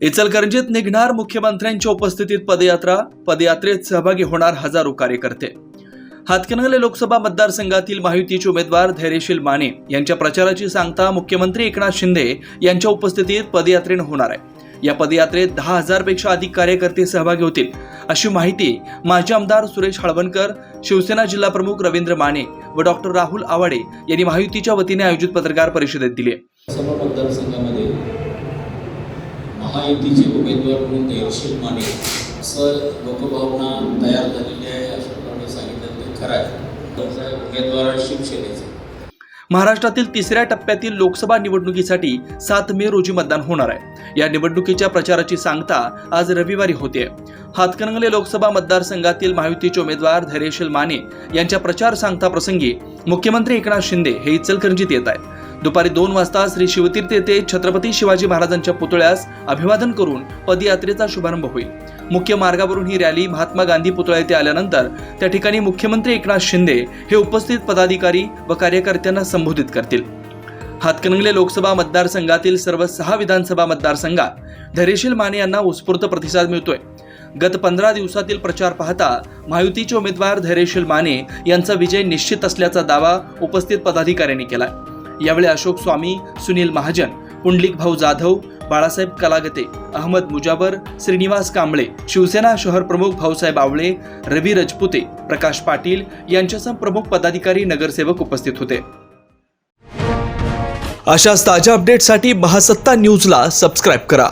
इचलकरंजीत निघणार मुख्यमंत्र्यांच्या उपस्थितीत पदयात्रा. पदयात्रेत सहभागी होणार हजारो कार्यकर्ते. हातकणंगले लोकसभा मतदारसंघातील महायुतीचे उमेदवार धैर्यशील माने यांच्या प्रचाराची सांगता मुख्यमंत्री एकनाथ शिंदे यांच्या उपस्थितीत पदयात्रेनं होणार आहे. या पदयात्रेत दहा हजारपेक्षा अधिक कार्यकर्ते सहभागी होतील अशी माहिती माजी आमदार सुरेश हळवणकर शिवसेना जिल्हा प्रमुख रवींद्र माने व डॉक्टर राहुल आवाडे यांनी महायुतीच्या वतीने आयोजित पत्रकार परिषदेत दिली मतदारसंघामध्ये महायुतीचे उमेदवार म्हणून धैर्यशील माने असं लोकभावना तयार झालेली आहे अशा प्रमाणे सांगितलं ते खरं आहे. उमेदवार शिवसेनेचे. महाराष्ट्रातील तिसऱ्या टप्प्यातील लोकसभा निवडणुकीसाठी सात मे रोजी मतदान होणार आहे. या निवडणुकीच्या प्रचाराची सांगता आज रविवारी होते. हातकणंगले लोकसभा मतदारसंघातील महायुतीचे उमेदवार धैर्यशील माने यांच्या प्रचार सांगता प्रसंगी मुख्यमंत्री एकनाथ शिंदे हे इचलकरंजीत येत आहेत. दुपारी दोन वाजता श्री शिवतीर्थ येथे छत्रपती शिवाजी महाराजांच्या पुतळ्यास अभिवादन करून पदयात्रेचा शुभारंभ होईल. मुख्य मार्गावरून ही रॅली महात्मा गांधी पुतळा येथे आल्यानंतर त्या ठिकाणी मुख्यमंत्री एकनाथ शिंदे हे उपस्थित पदाधिकारी व कार्यकर्त्यांना संबोधित करतील. हातकणंगले लोकसभा मतदारसंघातील सर्व सहा विधानसभा मतदारसंघात धैर्यशील माने यांना उत्स्फूर्त प्रतिसाद मिळतोय. गत पंधरा दिवसातील प्रचार पाहता महायुतीचे उमेदवार धैर्यशील माने यांचा विजय निश्चित असल्याचा दावा उपस्थित पदाधिकाऱ्यांनी केला यावेळी अशोक स्वामी सुनील महाजन पुंडलिक भाऊ जाधव बाळासाहेब कलागते अहमद मुजाबर श्रीनिवास कांबळे शिवसेना शहर प्रमुख भाऊसाहेब आवळे रवी रजपुते प्रकाश पाटील यांच्यासह प्रमुख पदाधिकारी नगरसेवक उपस्थित होते. अशाच ताज्या अपडेटसाठी महासत्ता न्यूजला सबस्क्राईब करा.